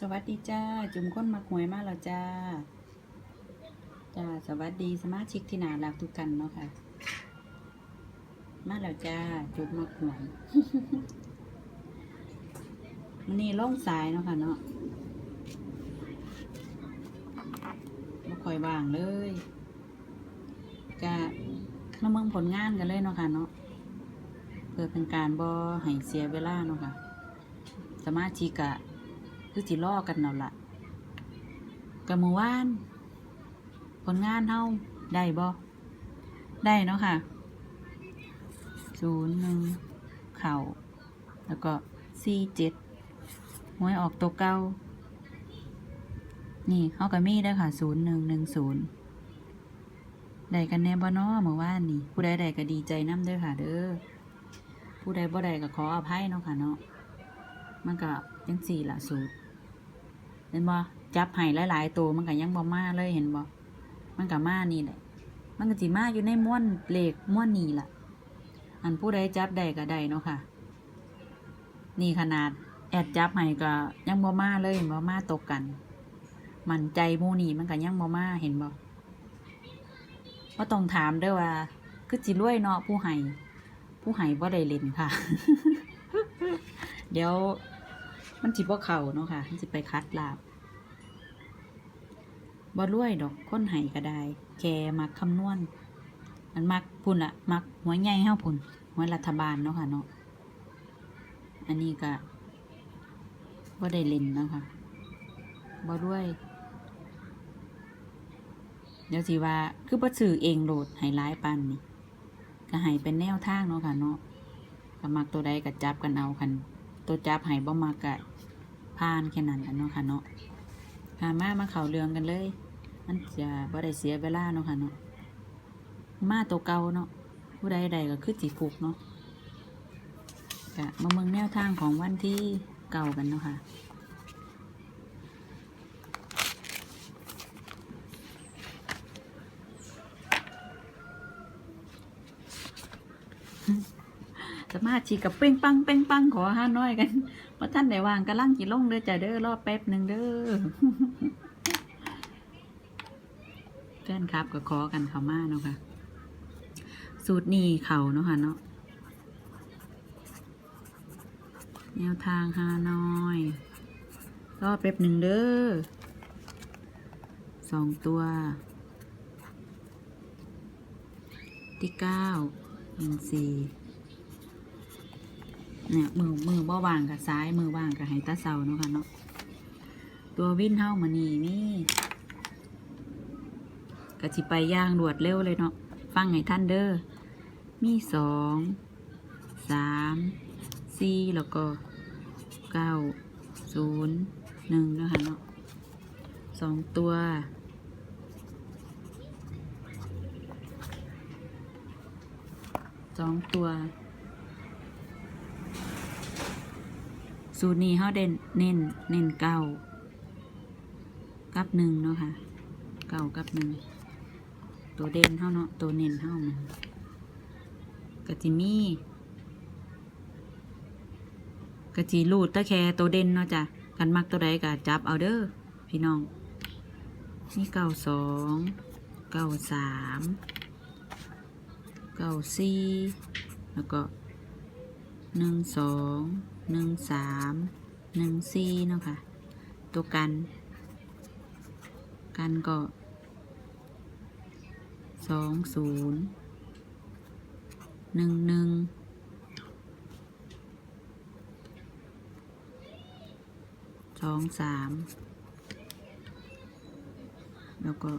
สวัสดีจ้า จุ่มค้นมาหวยมาแล้วจ้า จ้า สวัสดีสมาชิกที่น่ารักทุกท่านเนาะค่ะ มาแล้วจ้า จุ่มมาหวยมันนี่ล่องสายเนาะค่ะเนาะมาคอยว่างเลยกะมาเมืองผลงานกันเลยเนาะค่ะเนาะเพื่อเป็นการบอให้เสียเวลาเนาะค่ะ สมาชิกกะ คือสิล่อกันเนาะละกับมือว่าน ผลงานเฮาได้บ่ได้เนาะค่ะศูนย์หนึ่งเข่าแล้วก็สี่เจ็ดหวยออกตัวเก้านี่เขาก็มีได้ค่ะศูนย์หนึ่งหนึ่งศูนย์ได้กันแน่บ่เนาะเมื่อวานนี่ ผู้ใดได้ก็ดีใจน้ำด้อค่ะ เด้อผู้ใดบ่ได้ก็ขออภัยเนาะค่ะเนาะมันก็ยังสี่ละสูตร เห็นบ่จับไห้หลายๆตัวมันก็ยังบ่มาเลยเห็นบ่มันก็มานี่แหละมันก็สิมาอยู่ในม้วนเหล็กม้วนนี่ล่ะ อันผู้ใดจับได้ก็ได้เนาะค่ะ นี่ขนาด แอดจับไห้ก็ยังบ่มาเลยเห็นบ่มาตกกัน มันใจมูนี่มันก็ยังบ่มาเห็นบ่บ่าต้องถามด้อว่า คือสิรวยเนาะผู้ไห้ผู้ไห้บ่ได้เล่นค่ะ เดี๋ยว มันจิบ่เข่าเนาะค่ะ มันจิไปคัดลาบบ่รวยดอกคนไห้ก็ได้ แกมักคำนวณมันมักพุ่นละมักหัวใหญ่เฮาพุ่นหัวรัฐบาลเนาะค่ะเนาะ อันนี้ก็บ่ได้เล่นเนาะค่ะบ่รวย เดี๋ยวสิว่า คือบ่ซื้อเองโหลดให้หลายปันนี่ ก็ให้เป็นแนวทางเนาะค่ะเนาะก็มักตัวใดก็จับกันเอาคันตัวจับให้บ่มากกะพานแค่นั้นแหละเนาะค่ะเนาะค่ะมามาเข้าเรืองกันเลย มันจะบ่ได้เสียเวลาเนาะค่ะเนาะมาตัวเก่าเนาะผู้ใดใดก็คือสิฟุกเนาะกะมาเมืองแนวทางของวันที่เก่ากันเนาะค่ะสมาชิกกับเป้งปังเป้งปังขอห้าน้อยกัน พราะท่านได้วางกำลังกินลงเด้อจ้ะเด้อรอแป๊บหนึ่งเด้อแฟนครับก็ขอกันเขามาเนาะค่ะ สูตรนี้เขาเนาะค่ะเนาะแนวทางฮานอยรอแป๊บหนึ่งเด้อสองตัว ที่เก้าเป็นสี่ เนี่ยมือมือบ่วางกับซ้ายมือว่างกับไหตาเสาเนาะค่ะเนาะตัววิ่นเท่ามานี่นี่กะสิไปย่างรวดเร็วเลยเนาะฟังให้ท่านเด้อมีสองสามสี่แล้วก็เก้าศูนย์หนึ่งเนาะคะเนาะสองตัวสองตัว สูตรนี้เขาเด่นเน้นเน้นเก้ากับหนึ่งเนาะค่ะเก้ากับหนึ่งตัวเด่นเท่าเนาะตัวเน้นเท่ามันกะจิมีกะจิรูดตะแคตัวเด่นเนาะจ้ะกันมักตัวใดกะจับเอาเด้อพี่น้องนี่เก้าสองเก้าสามเก้าสี่แล้วก็หนึ่งสอง หนึ่งสามหนึ่งสี่เนาะค่ะ ตัวกัน กันก็สองศูนย์หนึ่งหนึ่งสองสามแล้วก็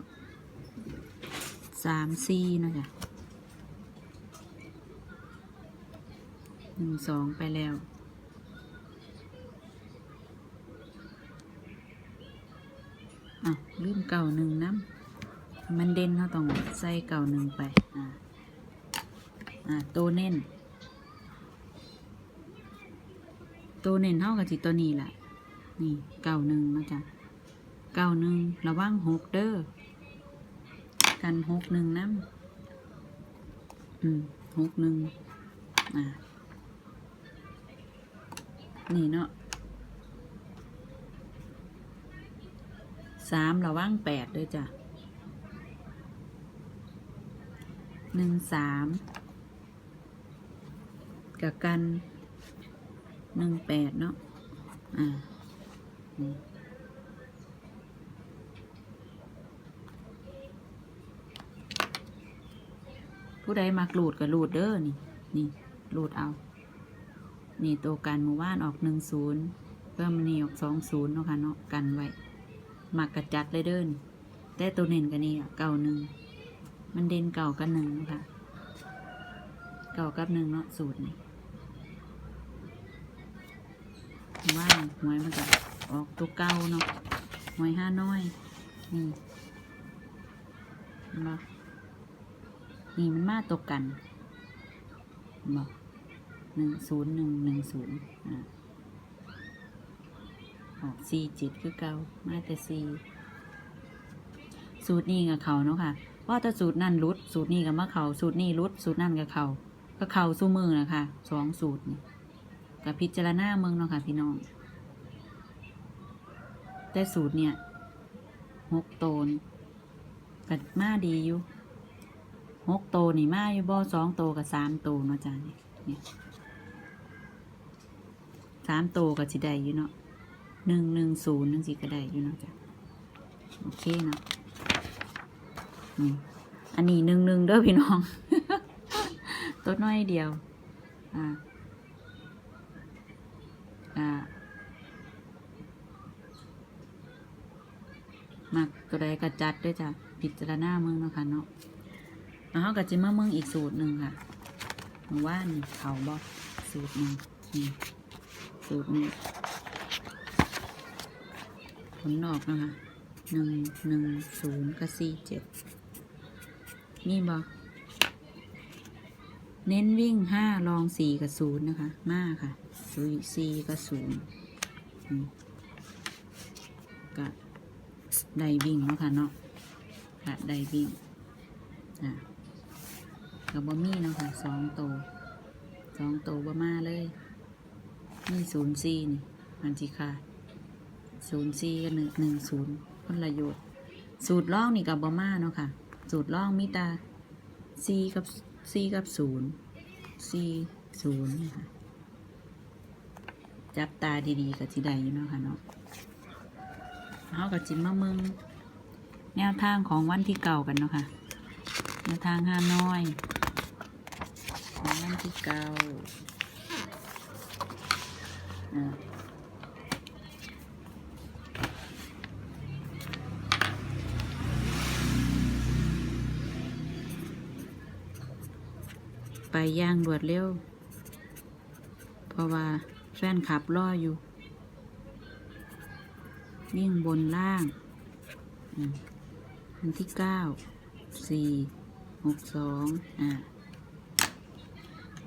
สามสี่เนาะจ้ะหนึ่งสองไปแล้ว อะลืมเก่าหนึ่งน้ำมันเด่นเขาต้องใส่เก่าหนึ่งไป อ่าอ่าตัวเน้น ตัวเน้นเท่ากับจิตัวนี้แหละนี่เก่าหนึ่งนะจ๊ะเก่าหนึ่งระวังหกเด้อกันหกหนึ่งน้ำอืมหกหนึ่งอ่านี่เนาะ สามระว่างแปดด้วยจ้ะหนึ่งสามกับกันหนึ่งแปดเนาะอ่านี่ผู้ใดมักหลูดกับหลูดเด้อนี่ นี่หลูดเอา นี่ตัวกันหมู่บ้านออกหนึ่งศูนย์เพิ่มนี่ออกสองศูนย์เนาะค่ะเนาะกันไว้ มักกระจัดเลยเดิน แต่ตัวเน้นกันนี่อะเก่าหนึ่ง มันเด่นเก่ากับหนึ่งค่ะ เก่ากับหนึ่งเนาะสูตรนี่ว่าหวยมันก็ออกตัวเก่าเนาะหวยห้าน้อย นี่เห็นบ่นี่มันมาตกกันเห็นบ่หนึ่งศูนย์หนึ่งหนึ่งศูนย์อ่า ออกสี่เจ็ดคือเก่ามาแต่สี่สูตรนี้กับเขาเนาะค่ะว่าแต่สูตรนั่นรุด สูตรนี้กับมะเขาสูตรนี้รุด สูตรนั่นกับเขาก็เขาสู้มือนะคะสองสูตรนี่กับพิจารณาเมืองเนาะค่ะพี่น้อง แต่สูตรเนี่ยหกโตนกัดมาดีอยู่หกโตนี่มาอยู่บ่สองโตกับสามโตเนาะจ้านี่ยเนี่ยสามโตกับสิได้อยู่เนาะ หนึ่งหนึ่งศูนย์หนึ่งสี่ก็ได้อยู่เนาะจ้ะโอเคเนาะนี่อันนี้หนึ่งหนึ่งเด้อพี่น้องตัวน้อยเดียว อ่า อ่า มักตัวใดก็จัดด้วยจ้ะพิจารณาเมืองเนาะค่ะเนาะแล้วเขาก็จะมาเมืองอีกสูตรหนึ่งค่ะม่ว่านี่เขาบอกสูตรหนึ่งนี่สูตรนี้ ลนอกนะคะหนึ่งหนึ่งศูนย์กับสี่เจ็ดนี่บอกเน้นวิ่งห้าลองสี่กับศูนย์นะคะ มาค่ะสี่กับศูนย์อืมก็ได้วิ่งเนาะค่ะเนาะค่ะได้วิ่งอะกับบะมี่เนาะค่ะสองโตสองโตบะมาเลยนี่ศูนย์สี่นี่มันจีค่ะ ศูนย์สี่กับหนึ่งหนึ่งศูนย์คนละโยชน์ สูตรล่องนี่กับบะมาเนาะค่ะ สูตรล่องมิตาสี่กับสี่กับศูนย์สี่ศูนย์นี่ค่ะจับตาดีๆกับสีใดอยู่เนาะค่ะเนาะเอากับจิมมาเมืองแนวทางของวันที่เก่ากันเนาะค่ะ แนวทางห้าน้อยของวันที่เก่าอ่า ไปย่างรวดเร็ว เพราะว่าแฟนขับรออยู่ วิ่งบนล่างอันที่เก้าสี่หกสองอ่า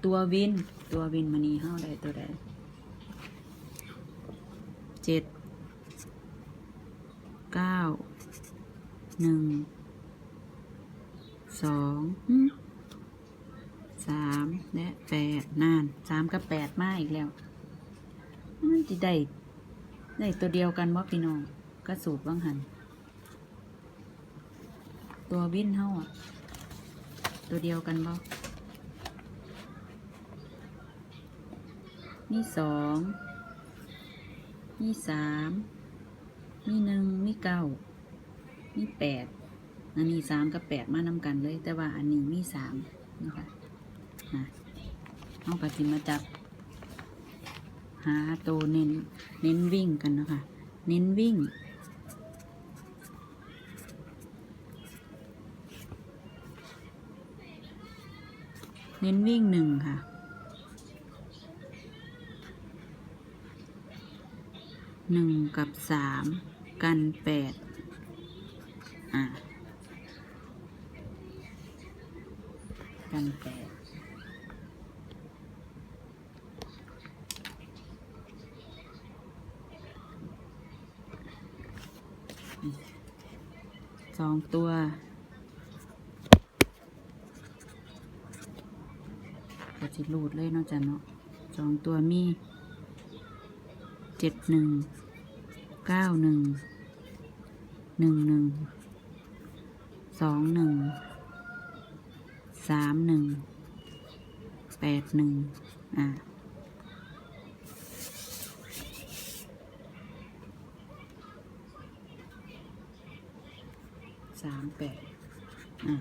ตัววิน ตัววินมานีเฮ้าได้ตัวใดเจ็ดเก้าหนึ่งสอง สามและแปดนานสามกับแปดมาอีกแล้ว มันจะได้ ได้ตัวเดียวกันว่าพี่น้องก็สูตรว่างหัน ตัววิ่นเท่าอะ ตัวเดียวกันบ่มีสอง มีสาม มีหนึ่ง มีเก้า มีแปดอันนี้สามกับแปดมานำกันเลย แต่ว่าอันนี้มีสามนะคะ นะเอากระสิมาจับ หาตัวเน้น เน้นวิ่งกันนะคะ เน้นวิ่ง เน้นวิ่งหนึ่งค่ะหนึ่งกับสามกันแปดอะกันแปด สองตัว ก็จะรูดเลยเนาะจ้ะเนาะสองตัวมีเจ็ดหนึ่งเก้าหนึ่งหนึ่งหนึ่งสองหนึ่งสามหนึ่งแปดหนึ่งอะ สามแปดอะ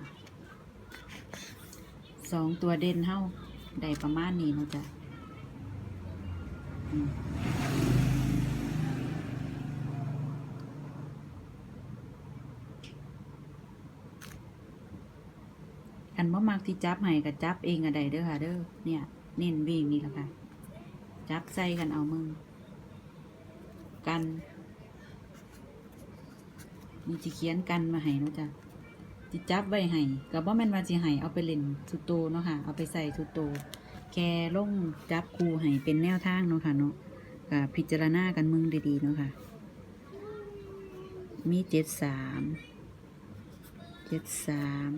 สองตัวเด่นเท่าได้ประมาณนี้เนาะจ๊ะอันบ่มักที่จับให้ก็จับเองก็ไดเด้อค่ะเด้อเนี่ย เน้นวิ่งนี่แหละค่ะ จับใส่กันเอามือกัน นี่สิเขียนกันมาให้นะจ้ะจิจับไว้ให้ก็บ่แม่นมาจีให้เอาไปเล่นทุโตเนาะค่ะ เอาไปใส่ทุโตแค่ลงจับคู่ให้เป็นแนวทางเนาะค่ะเนาะกับพิจารณากันมึงดีๆเนาะค่ะ มีเจ็ดสาม เจ็ดสาม